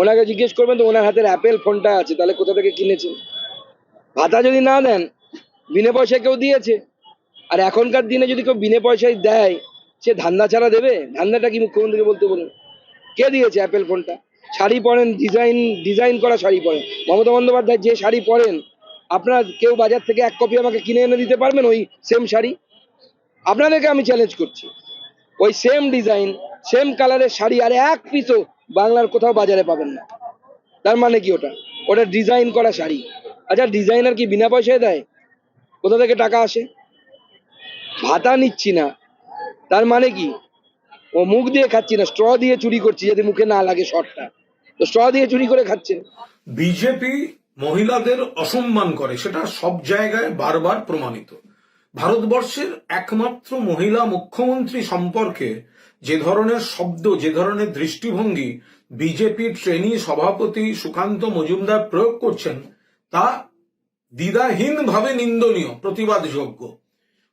ওনাকে জিজ্ঞেস করবেন তো ওনার হাতের অ্যাপেল ফোনটা আছে, তাহলে কোথা থেকে কিনেছেন? ভাতা যদি না দেন, বিনা পয়সায় কেউ দিয়েছে। আর এখনকার দিনে যদি কেউ বিনা পয়সায় দেয়, সে ধান্দা ছাড়া দেবে? ধান্দাটা কি মুখ্যমন্ত্রীকে বলতে বলুন? কে দিয়েছে অ্যাপেল ফোনটা শাড়ি পরেন ডিজাইন ডিজাইন করা শাড়ি পরেন। মমতা বন্দ্যোপাধ্যায় যে শাড়ি পরেন, আপনার কেউ বাজার থেকে এক কপি আমাকে কিনে এনে দিতে পারবেন ওই সেম শাড়ি? আপনাদেরকে আমি চ্যালেঞ্জ করছি। ওই সেম ডিজাইন সেম কালারের শাড়ি, আর এক পিসও বাংলার কোথাও বাজারে পাবেন না। তার মানে কি ওটা? ওটা ডিজাইন করা শাড়ি। আচ্ছা ডিজাইনার কি বিনা পয়সায় দেয়? কোথা থেকে টাকা আসে? ভাতা নিচ্ছি না। তার মানে কি? ও মুখ দিয়ে খাচ্ছি না স্ট্র দিয়ে চুরি করছি যাতে মুখে না লাগে শর্টটা তো স্ট্র দিয়ে চুরি করে খাচ্ছে। বিজেপি মহিলাদের অসম্মান করে, সেটা সব জায়গায় বারবার প্রমাণিত। ভারতবর্ষের একমাত্র মহিলা মুখ্যমন্ত্রী সম্পর্কে যে ধরনের শব্দ, যে ধরনের দৃষ্টিভঙ্গি বিজেপি ট্রেনি সভাপতি সুকান্ত মজুমদার প্রয়োগ করছেন, তা দ্বিধাহীনভাবে নিন্দনীয়, প্রতিবাদযোগ্য।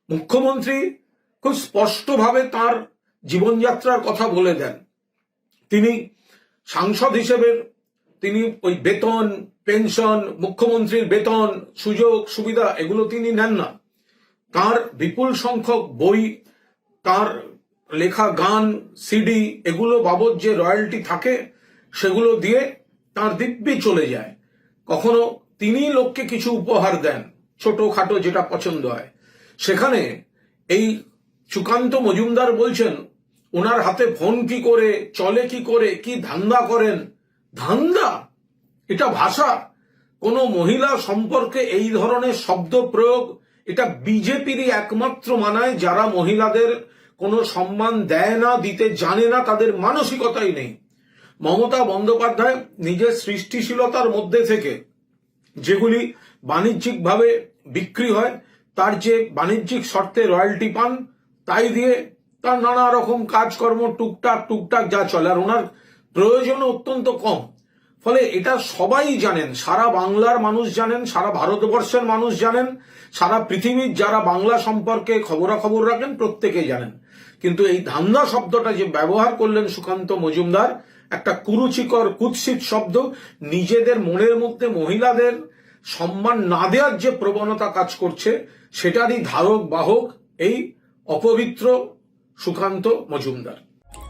মুখ্যমন্ত্রী খুব স্পষ্টভাবে তার জীবনযাত্রার কথা বলে দেন। তিনি সাংসদ হিসেবে, তিনি ওই বেতন, পেনশন, মুখ্যমন্ত্রীর বেতন, সুযোগ, সুবিধা, এগুলো তিনি নেন না। তার বিপুল সংখ্যক বই তার লেখা গান, সিডি, এগুলো বাবদ যে রয়্যালটি থাকে, সেগুলো দিয়ে তার দিব্যি চলে যায়। কখনো তিনি লোককে কিছু উপহার দেন, ছোটখাটো যেটা পছন্দ হয়। সেখানে এই সুকান্ত মজুমদার বলছেন ওনার হাতে ফোন কি করে, চলে কি করে, কি ধান্দা করেন? ধান্দা? এটা ভাষা? কোন মহিলা সম্পর্কে এই ধরনের শব্দ প্রয়োগ এটা বিজেপিরই একমাত্র মানায় যারা মহিলাদের কোনো সম্মান দেয় না, দিতে জানে না, তাদের মানসিকতাই নেই। মমতা বন্দ্যোপাধ্যায় নিজের সৃষ্টিশীলতার মধ্যে থেকে যেগুলি বাণিজ্যিকভাবে বিক্রি হয়, তার যে বাণিজ্যিক শর্তে রয়্যালটি পান, তাই দিয়ে তার নানা রকম কাজকর্ম, টুকটাক টুকটাক যা চলে, আর ওনার প্রয়োজন অত্যন্ত কম। ফলে এটা সবাই জানেন, সারা বাংলার মানুষ জানেন, সারা ভারতবর্ষের মানুষ জানেন, সারা পৃথিবীর যারা বাংলা সম্পর্কে খবরাখবর রাখেন প্রত্যেকে জানেন। কিন্তু এই ধান্দা শব্দটা যে ব্যবহার করলেন সুকান্ত মজুমদার, একটা কুরুচিকর, কুৎসিত শব্দ, নিজেদের মনের মধ্যে মহিলাদের সম্মান না দেওয়ার যে প্রবণতা কাজ করছে, সেটারই ধারক, বাহক এই অপবিত্র সুকান্ত মজুমদার।